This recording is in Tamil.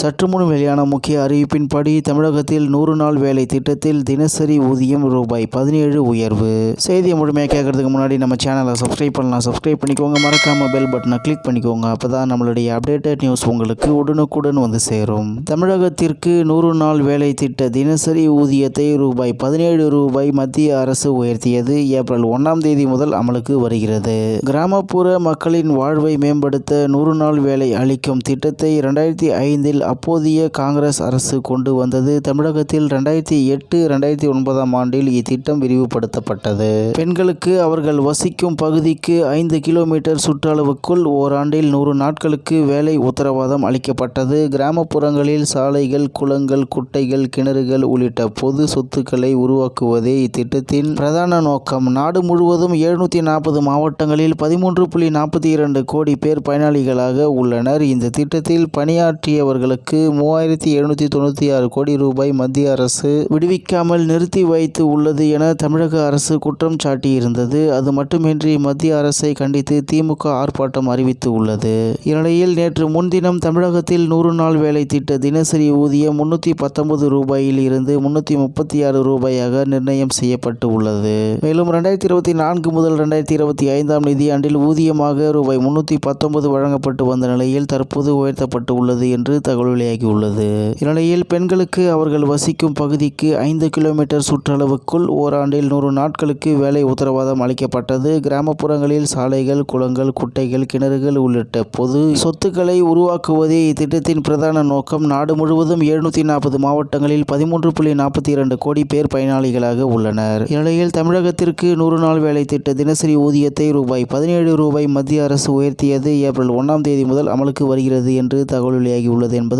சற்று முன் வெளியான முக்கிய அறிவிப்பின்படி தமிழகத்தில் நூறு நாள் வேலை திட்டத்தில் தினசரி ஊதியம் ரூபாய் பதினேழு உயர்வு. செய்தியை முழுமையாக கேட்கறதுக்கு முன்னாடி நம்ம சேனலை சப்ஸ்கிரைப் பண்ணலாம். சப்ஸ்கிரைப் பண்ணிக்கோங்க. மறக்காம பெல் பட்டனை கிளிக் பண்ணிக்கோங்க. அப்பதான் நம்மளுடைய அப்டேட்டட் நியூஸ் உங்களுக்கு உடனுக்குடன் வந்து சேரும். தமிழகத்திற்கு நூறு நாள் வேலை திட்ட தினசரி ஊதியத்தை ரூபாய் பதினேழு ரூபாய் மத்திய அரசு உயர்த்தியது ஏப்ரல் ஒன்றாம் தேதி முதல் அமலுக்கு வருகிறது. கிராமப்புற மக்களின் வாழ்வை மேம்படுத்த நூறு நாள் வேலை அளிக்கும் திட்டத்தை இரண்டாயிரத்தி ஐந்தில் அப்போதைய காங்கிரஸ் அரசு கொண்டு வந்தது தமிழகத்தில் ரெண்டாயிரத்தி எட்டு ரெண்டாயிரத்தி ஒன்பதாம் ஆண்டில் இத்திட்டம் விரிவுபடுத்தப்பட்டது. பெண்களுக்கு அவர்கள் வசிக்கும் பகுதிக்கு ஐந்து கிலோமீட்டர் சுற்றளவுக்குள் ஓராண்டில் நூறு நாட்களுக்கு வேலை உத்தரவாதம் அளிக்கப்பட்டது. கிராமப்புறங்களில் சாலைகள் குளங்கள் குட்டைகள் கிணறுகள் உள்ளிட்ட பொது சொத்துக்களை உருவாக்குவதே இத்திட்டத்தின் பிரதான நோக்கம். நாடு முழுவதும் எழுநூற்றி நாற்பது மாவட்டங்களில் பதிமூன்று புள்ளி நாற்பத்தி இரண்டு கோடி பேர் பயனாளிகளாக உள்ளனர். இந்த திட்டத்தில் பணியாற்றியவர்களுக்கு மூவாயிரத்தி எழுநூற்றி தொண்ணூற்றி ஆறு கோடி ரூபாய் மத்திய அரசு விடுவிக்காமல் நிறுத்தி வைத்து உள்ளது என தமிழக அரசு குற்றம் சாட்டியிருந்தது. அது மட்டுமின்றி மத்திய அரசை கண்டித்து திமுக ஆர்ப்பாட்டம் அறிவித்து உள்ளது. இந்நிலையில் நேற்று முன்தினம் தமிழகத்தில் நூறு நாள் வேலை திட்ட தினசரி ஊதியம் முன்னூற்றி பத்தொன்பது ரூபாயில் இருந்து முன்னூற்றி முப்பத்தி ஆறு ரூபாயாக நிர்ணயம் செய்யப்பட்டு உள்ளது. மேலும் ரெண்டாயிரத்தி இருபத்தி நான்கு முதல் ரெண்டாயிரத்தி இருபத்தி ஐந்தாம் நிதியாண்டில் ஊதியமாக ரூபாய் முன்னூற்றி பத்தொன்பது வழங்கப்பட்டு வந்த நிலையில் தற்போது உயர்த்தப்பட்டு உள்ளது என்று தகவல் வெளியாகியுள்ளது இந்நிலையில் பெண்களுக்கு அவர்கள் வசிக்கும் பகுதிக்கு ஐந்து கிலோமீட்டர் சுற்றளவுக்குள் ஓராண்டில் நூறு நாட்களுக்கு வேலை உத்தரவாதம் அளிக்கப்பட்டது. கிராமப்புறங்களில் சாலைகள் குளங்கள் குட்டைகள் கிணறுகள் உள்ளிட்ட பொது சொத்துக்களை உருவாக்குவதே இத்திட்டத்தின் பிரதான நோக்கம். நாடு முழுவதும் எழுநூற்றி நாற்பது மாவட்டங்களில் பதிமூன்று புள்ளி நாற்பத்தி இரண்டு கோடி பேர் பயனாளிகளாக உள்ளனர். இந்நிலையில் தமிழகத்திற்கு நூறு நாள் வேலை திட்ட தினசரி ஊதியத்தை ரூபாய் பதினேழு ரூபாய் மத்திய அரசு உயர்த்தியது ஏப்ரல் ஒன்றாம் தேதி முதல் அமலுக்கு வருகிறது என்று தகவல் வெளியாகியுள்ளது என்பது